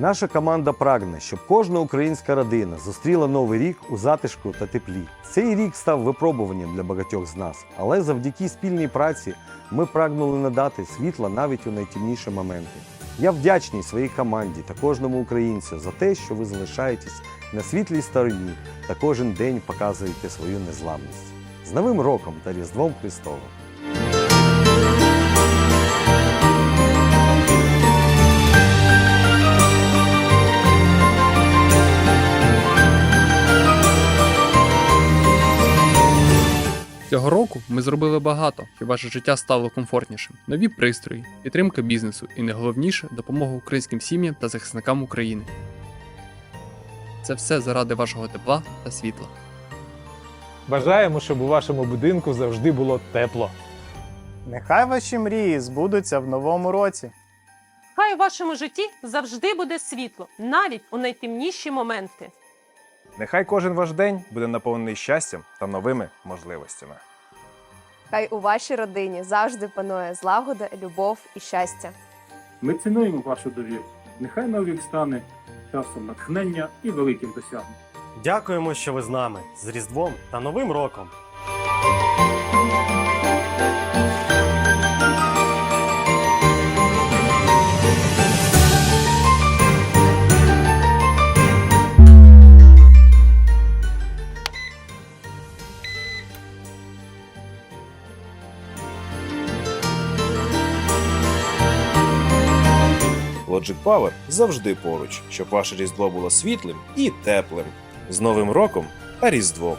Наша команда прагне, щоб кожна українська родина зустріла новий рік у затишку та теплі. Цей рік став випробуванням для багатьох з нас, але завдяки спільній праці ми прагнули надати світла навіть у найтемніші моменти. Я вдячний своїй команді та кожному українцю за те, що ви залишаєтесь на світлій стороні та кожен день показуєте свою незламність. З Новим роком та Різдвом Христовим! Цього року ми зробили багато, щоб ваше життя стало комфортнішим. Нові пристрої, підтримка бізнесу і найголовніше допомога українським сім'ям та захисникам України. Це все заради вашого тепла та світла. Бажаємо, щоб у вашому будинку завжди було тепло. Нехай ваші мрії збудуться в новому році. Хай у вашому житті завжди буде світло, навіть у найтемніші моменти. Нехай кожен ваш день буде наповнений щастям та новими можливостями. Хай у вашій родині завжди панує злагода, любов і щастя. Ми цінуємо вашу довіру. Нехай новий рік стане часом натхнення і великих досягнень. Дякуємо, що ви з нами з Різдвом та Новим роком. Logic Power завжди поруч, щоб ваше різдво було світлим і теплим. З Новим роком та Різдвом!